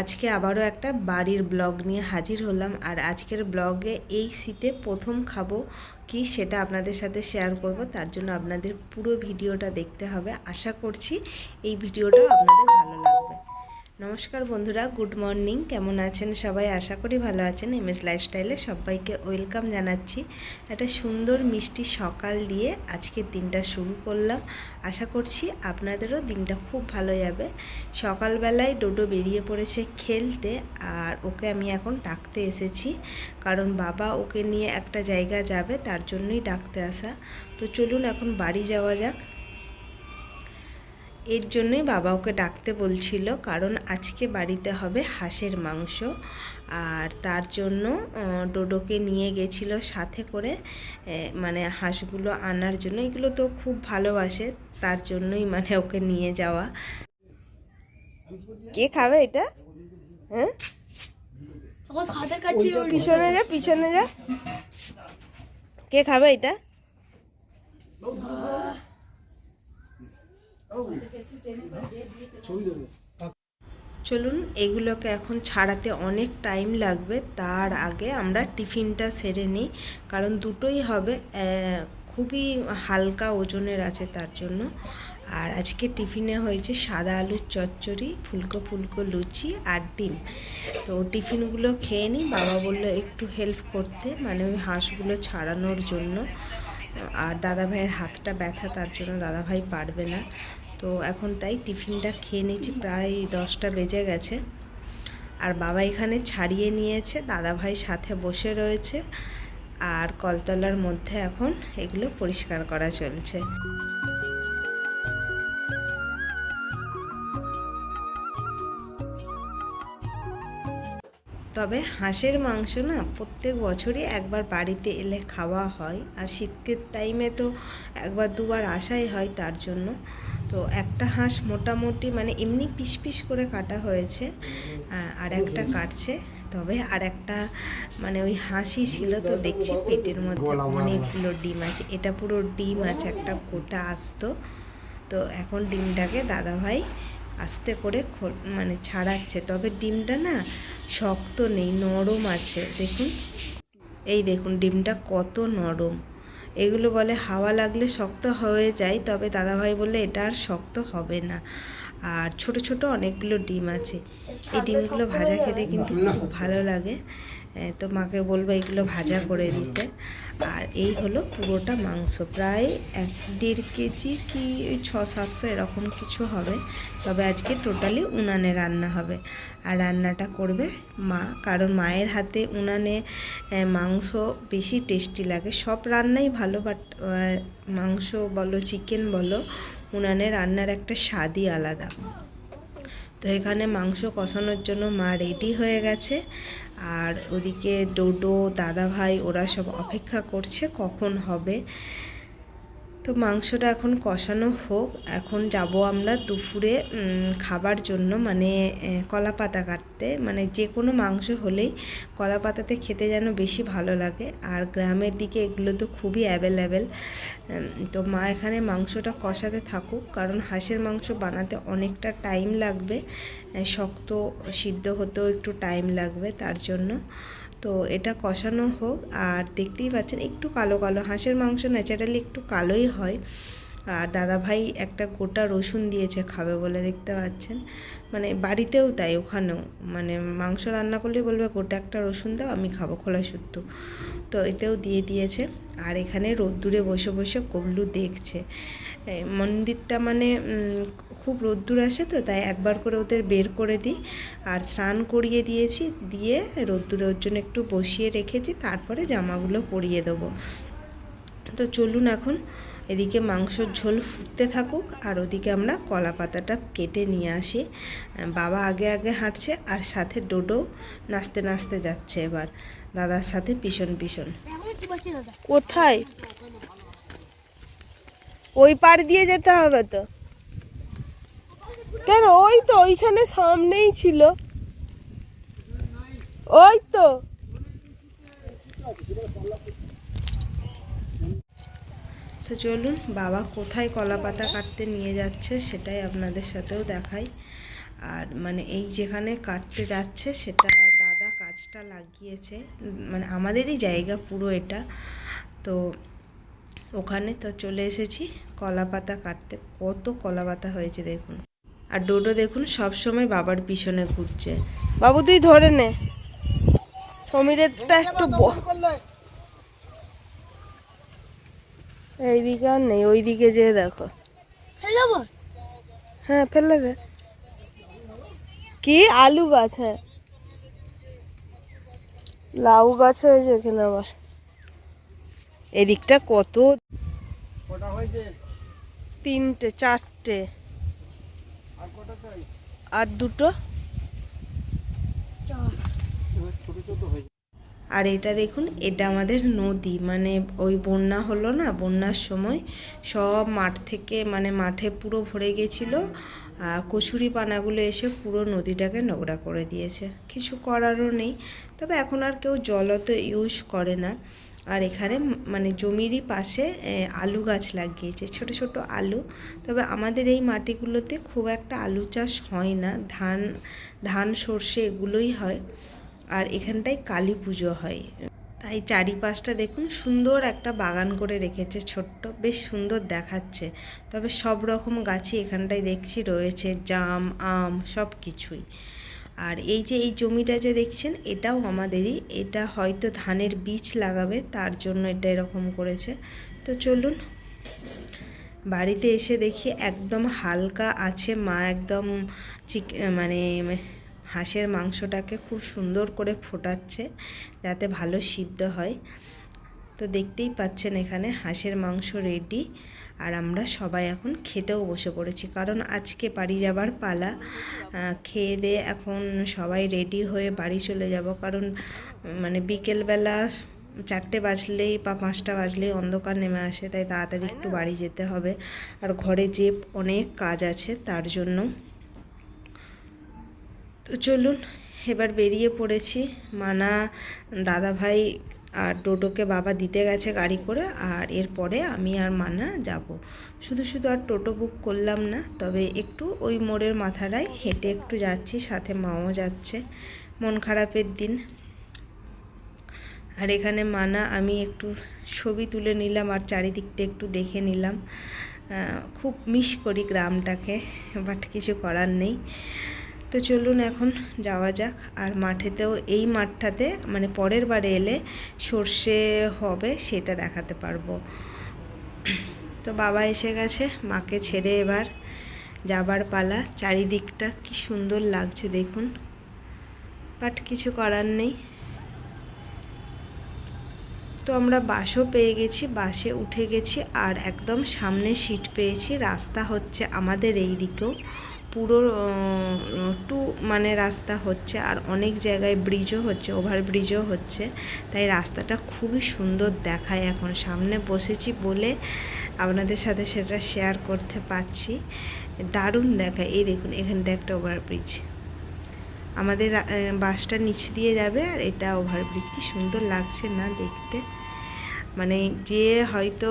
আজকে আবারও একটা বাড়ির ব্লগ নিয়ে হাজির হলাম। আর আজকের ব্লগে এই শীতে প্রথম খাব কি সেটা আপনাদের সাথে শেয়ার করব। তার জন্য আপনাদের পুরো ভিডিওটা দেখতে হবে। আশা করছি এই ভিডিওটা আপনাদের ভালো লাগবে। নমস্কার বন্ধুরা, গুড মর্নিং। কেমন আছেন সবাই? আশা করি ভালো আছেন। এম এস লাইফস্টাইলে সবাইকে ওয়েলকাম জানাচ্ছি। একটা সুন্দর মিষ্টি সকাল দিয়ে আজকের দিনটা শুরু করলাম। আশা করছি আপনাদেরও দিনটা খুব ভালো যাবে। সকালবেলায় ডোডো বেরিয়ে পড়েছে খেলতে আর ওকে আমি এখন ডাকতে এসেছি। কারণ বাবা ওকে নিয়ে একটা জায়গা যাবে, তার জন্যই ডাকতে আসা। তো চলুন এখন বাড়ি যাওয়া যাক। এর জন্যই বাবা ওকে ডাকতে বলছিল, কারণ আজকে বাড়িতে হবে হাঁসের মাংস। আর তার জন্য ডোডোকে নিয়ে গেছিল সাথে করে মানে হাঁসগুলো আনার জন্য। এগুলো তো খুব ভালোবাসে, তার জন্যই মানে ওকে নিয়ে যাওয়া। কে খাবে এটা? হ্যাঁ? পিছনে যা পিছনে যা। কে খাবে এটা? চলুন, এগুলোকে এখন ছাড়াতে অনেক টাইম লাগবে। তার আগে আমরা টিফিনটা সেরে নিই, কারণ দুটোই হবে খুবই হালকা ওজনের আছে তার জন্য। আর আজকে টিফিনে হয়েছে সাদা আলুর চচ্চড়ি, ফুলকো ফুলকো লুচি আর ডিম। তো টিফিনগুলো খেয়ে নিই। বাবা বলল একটু হেল্প করতে মানে ওই হাঁসগুলো ছাড়ানোর জন্য। আর দাদা ভাইয়ের হাতটা ব্যথা, তার জন্য দাদাভাই পারবে না। তো এখন তাই টিফিনটা খেয়ে নিয়েছি, প্রায় দশটা বেজে গেছে। আর বাবা এখানে ছাড়িয়ে নিয়েছে দাদা ভাই সাথে বসে রয়েছে, আর কলতলার মধ্যে এখন এগুলো পরিষ্কার করা চলছে। তবে হাঁসের মাংস না প্রত্যেক বছরই একবার বাড়িতে এলে খাওয়া হয়, আর শীতের টাইমে তো একবার দুবার আসাই হয় তার জন্য। তো একটা হাঁস মোটামুটি মানে এমনি পিস পিস করে কাটা হয়েছে আর একটা কাটছে। তবে আর একটা মানে ওই হাঁসই ছিল তো দেখছি পেটের মধ্যে অনেকগুলো ডিম আছে। এটা পুরো ডিম আছে, একটা গোটা আসতো। তো এখন ডিমটাকে দাদাভাই আস্তে করে মানে ছাড়াচ্ছে। তবে ডিমটা না শক্ত নেই, নরম আছে। দেখুন। এই দেখুন, ডিমটা কত নরম। এগুলো বলে হাওয়া লাগলে শক্ত হয়ে যায় তবে দাদাভাই বললে এটা আর শক্ত হবে না। আর ছোট ছোট অনেকগুলো ডিম আছে। এই ডিমগুলো ভাজা খেতে কিন্তু খুব ভালো লাগে। তো মাকে বলব এগুলো ভাজা করে দিতে। আর এই হলো পুরোটা মাংস। প্রায় এক দেড় কেজি কি ওই ছ সাতশো এরকম কিছু হবে। তবে আজকে টোটালি উনানে রান্না হবে। আর রান্নাটা করবে মা। কারণ মায়ের হাতে উনানে মাংস বেশি টেস্টি লাগে। সব রান্নাই ভালো, বাট মাংস বলো, চিকেন বলো, উনানে রান্নার একটা স্বাদই আলাদা। তো এখানে মাংস কষানোর জন্য মা রেডি হয়ে গেছে। আর ওদিকে ডোডো দাদাভাই ওরা সব অপেক্ষা করছে কখন হবে। তো মাংসটা এখন কষানো হোক। এখন যাব আমরা দুপুরে খাবার জন্য মানে কলা পাতা কাটতে। মানে যে কোনো মাংস হলেই কলা পাতাতে খেতে যেন বেশি ভালো লাগে। আর গ্রামের দিকে এগুলো তো খুবই অ্যাভেলেবেল। তো মা এখানে মাংসটা কষাতে থাকুক, কারণ হাঁসের মাংস বানাতে অনেকটা টাইম লাগবে। শক্ত, সিদ্ধ হতেও একটু টাইম লাগবে তার জন্য। তো এটা কষানো হোক, আর দেখতেই পাচ্ছেন একটু কালো কালো, হাঁসের মাংস ন্যাচারালি একটু কালোই হয়। আর দাদা ভাই একটা গোটা রসুন দিয়েছে, খাবে বলে দেখতে পাচ্ছেন। মানে বাড়িতেও তাই, ওখানেও। মানে মাংস রান্না করলে বলবে, গোটা একটা রসুন দাও, আমি খাব খোলা শুদ্ধ। তো এতেও দিয়ে দিয়েছে। আর এখানে রোদ্দুরে বসে বসে কবলু দেখছে। মন্দিরটা মানে খুব রোদ্দুর আসে তো তাই একবার করে ওদের বের করে দিই। আর স্নান করিয়ে দিয়েছি দিয়ে রোদ্দুরে ওর জন্য একটু বসিয়ে রেখেছি তারপরে জামাগুলো পরিয়ে দেবো। তো চলুন এখন এদিকে মাংসর ঝোল ফুটতে থাকুক আর ওদিকে আমরা কলা পাতাটা কেটে নিয়ে আসি। বাবা আগে আগে হাঁটছে আর সাথে ডোডো নাচতে নাচতে যাচ্ছে এবার। দাদার সাথে পিছন পিছন কোথায়? ওই পার দিয়ে যেতে হবে তো। কেন? ওই তো ওইখানে সামনেই ছিল। ওই তো। তো চলুন, বাবা কোথায় কলা পাতা কাটতে নিয়ে যাচ্ছে সেটাই আপনাদের সাথেও দেখাই। আর মানে এই যেখানে কাটতে যাচ্ছে সেটা দাদা কাজটা লাগিয়েছে। মানে আমাদেরই জায়গা পুরো এটা। তো ওখানে তো চলে এসেছি। কলা পাতা কাটতে কত কলা পাতা হয়েছে দেখুন। আর ডোডো দেখুন সব সময় বাবার পিছনে ঘুরছে। বাবু তুই ধরে নে। সমীরেরটা একটু এইদিকে আর নেই ওইদিকে যেয়ে দেখো। হ্যাঁ ফেলে দে। কি? আলু গাছ হ্যাঁ। লাউ গাছ হয়েছে এখানে আবার। এদিকটা কত? তিনটে চারটে। আর কটা চাই? আর দুটো? আর এটা দেখুন এটা আমাদের নদী। মানে ওই বন্যা হলো না বন্যার সময় সব মাঠ থেকে মানে মাঠে পুরো ভরে গেছিল। আর কচুরি পানাগুলো এসে পুরো নদীটাকে নোংরা করে দিয়েছে। কিছু করারও নেই। তবে এখন আর কেউ জল অত ইউজ করে না। আর এখানে মানে জমিরই পাশে আলু গাছ লাগিয়েছে, ছোট ছোট আলু। তবে আমাদের এই মাটিগুলোতে খুব একটা আলু চাষ হয় না, ধান ধান, সর্ষে এগুলোই হয়। আর এখানটায় কালী পুজো হয়। তাই চারিপাশটা দেখুন সুন্দর একটা বাগান করে রেখেছে, ছোট্ট, বেশ সুন্দর দেখাচ্ছে। তবে সব রকম গাছই এখানটায় দেখছি রয়েছে, জাম, আম সব কিছুই আর এই যে এই জমিটা যে দেখছেন, এটাও আমাদেরই। এটা হয়তো ধানের বীজ লাগাবে, তার জন্য এটা এরকম করেছে। তো চলুন, বাড়িতে এসে দেখি একদম হালকা আছে। মা একদম চিক মানে হাঁসের মাংসটাকে খুব সুন্দর করে ফোটাচ্ছে, যাতে ভালো সিদ্ধ হয়। তো দেখতেই পাচ্ছেন এখানে হাঁসের মাংস রেডি আর আমরা সবাই এখন খেতেও বসে পড়েছি। কারণ আজকে বাড়ি যাবার পালা খেয়ে দিয়ে এখন সবাই রেডি হয়ে বাড়ি চলে যাব। কারণ মানে বিকেলবেলা চারটে বাজলেই বা পাঁচটা বাজলেই অন্ধকার নেমে আসে, তাই তাড়াতাড়ি একটু বাড়ি যেতে হবে। আর ঘরে যে অনেক কাজ আছে, তার জন্য। তো চলুন, এবার বেরিয়ে পড়েছি। মানা দাদা ভাই আর টোটোকে বাবা দিতে গেছে গাড়ি করে, আর এরপরে আমি আর মানা যাব। শুধু শুধু আর টোটো বুক করলাম না, তবে একটু ওই মোড়ের মাথাটায় হেঁটে একটু যাচ্ছি, সাথে মাও যাচ্ছে, মন খারাপের দিন। আর এখানে মানা আমি একটু ছবি তুলে নিলাম আর চারিদিকটা একটু দেখে নিলাম। খুব মিস করি গ্রামটাকে, বাট কিছু করার নেই। তো চলুন এখন যাওয়া যাক। আর মাঠেতেও এই মাঠটাতে মানে পরের বারে এলে সর্ষে হবে সেটা দেখাতে পারব। তো বাবা এসে গেছে, মাকে ছেড়ে এবার যাবার পালা। চারিদিকটা কি সুন্দর লাগছে দেখুন। বাট কিছু করার নেই। তো আমরা বাসও পেয়ে গেছি, বাসে উঠে গেছি, আর একদম সামনে সিট পেয়েছি। রাস্তা হচ্ছে আমাদের এই দিকেও পুরো টু মানে রাস্তা হচ্ছে আর অনেক জায়গায় ব্রিজও হচ্ছে ওভার ব্রিজও হচ্ছে। তাই রাস্তাটা খুবই সুন্দর দেখায় এখন। সামনে বসেছি বলে আপনাদের সাথে সেটা শেয়ার করতে পারছি। দারুণ দেখায়। এই দেখুন, এখানটা একটা ওভার ব্রিজ আমাদের বাসটা নিচ দিয়ে যাবে আর এটা ওভারব্রিজ কি সুন্দর লাগছে না দেখতে। মানে যে হয়তো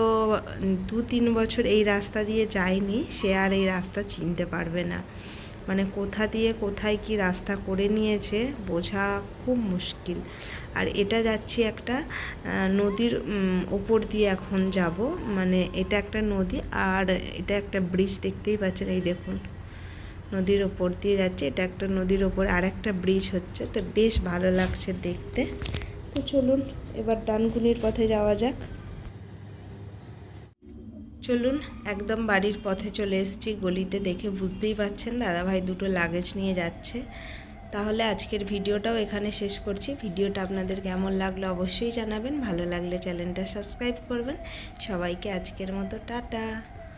দু তিন বছর এই রাস্তা দিয়ে যায়নি, সে আর এই রাস্তা চিনতে পারবে না। মানে কোথা দিয়ে কোথায় কি রাস্তা করে নিয়েছে বোঝা খুব মুশকিল। আর এটা যাচ্ছি একটা নদীর ওপর দিয়ে এখন যাব। মানে এটা একটা নদী আর এটা একটা ব্রিজ দেখতেই পাচ্ছেন, এই দেখুন। নদীর ওপর দিয়ে যাচ্ছে, এটা একটা নদীর ওপর আর একটা ব্রিজ হচ্ছে। তো বেশ ভালো লাগছে দেখতে। তো চলুন, এবার ডানকুনির পথে যাওয়া যাক। চলুন, একদম বাড়ির পথে চলে এসেছি। গলিতে দেখে বুঝতেই পাচ্ছেন দাদাভাই দুটো লাগেজ নিয়ে যাচ্ছে। তাহলে আজকের ভিডিওটাও এখানে শেষ করছি। ভিডিওটা আপনাদের কেমন লাগল অবশ্যই জানাবেন। ভালো লাগলে চ্যানেলটা সাবস্ক্রাইব করবেন। সবাইকে আজকের মতো, টাটা।